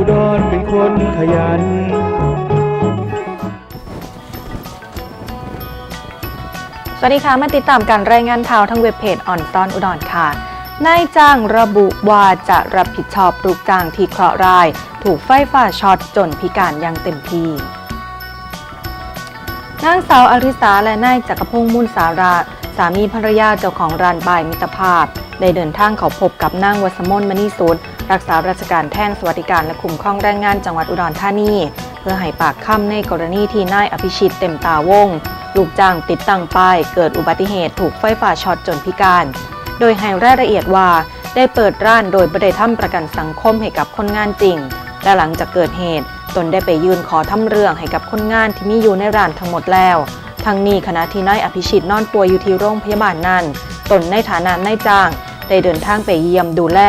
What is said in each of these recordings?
คนขยัน สวัสดีค่ะ มาติดตามการรายงานข่าวทางเว็บเพจอ่อนตอนอุดรค่ะ นายจ้างระบุว่าจะรับผิดชอบลูกจ้างที่เคราะห์ร้าย ถูกไฟฟ้าช็อตจนพิการอย่างเต็มที่นางสาวอริสาและนายจักรพงษ์มุนสาระสามีภรรยาเจ้าของร้านบายมิตรภาพ ได้เดินทางเข้าพบกับนางวัสมนมณีสุด รักษาราชการแทนสวัสดิการและคุ้มครองแรงงานจังหวัดอุดรธานี เพื่อให้ปากคำในกรณีที่นายอภิชิตเต็มตาวง ลูกจ้างติดตั้งป้าย เกิดอุบัติเหตุถูกไฟฟ้าช็อตจนพิการ โดยให้รายละเอียดว่าได้เปิดร้านโดยบริษัทประกันสังคมให้กับคนงานจริง และหลังจากเกิดเหตุ ตนได้ไปยื่นขอทำเรื่องให้กับคนงานที่มีอยู่ในร้านทั้งหมดแล้ว ทั้งนี้ขณะที่นายอภิชิตนอนป่วยอยู่ที่โรงพยาบาลนั้น ตนในฐานะนายจ้าง ได้เดินทางไปเยี่ยมดูแล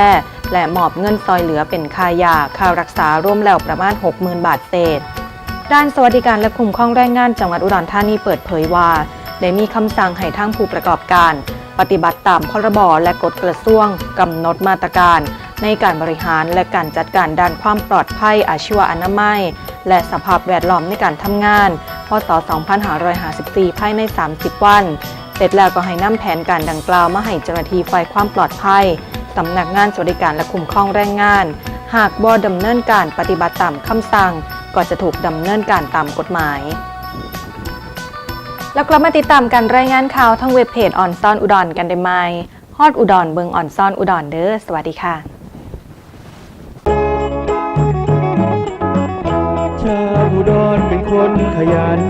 และมอบเงินซอยเหลือเป็นค่ายาค่ารักษารวมแล้วประมาณ 60,000 บาทเศษ ด้านสวัสดิการและคุ้มครองแรงงานจังหวัดอุดรธานีเปิดเผยว่า ได้มีคำสั่งให้ทั้งผู้ประกอบการ ปฏิบัติตามพรบและกฎกระทรวงกำหนดมาตรการ ในการบริหารและการจัดการด้านความปลอดภัยอาชีวอนามัย และสภาพแวดล้อมในการทำงาน พศ 2554 ภายใน 30 วัน เสร็จแล้วก็ให้นำแผนการดังกล่าวมาให้เจ้าหน้าที่ฝ่ายความปลอดภัย สำนักงานสวัสดิการและคุ้มครองแรงงาน หากบ่ดำเนินการปฏิบัติตามคำสั่ง ก็จะถูกดำเนินการตามกฎหมาย แล้วกลับมาติดตามการรายงานข่าวทั้งเว็บเพจออนซอนอุดรกันได้ไหมฮอดอุดรเบิงออนซอนอุดรเด้อสวัสดีค่ะชาวอุดรเป็นคนขยัน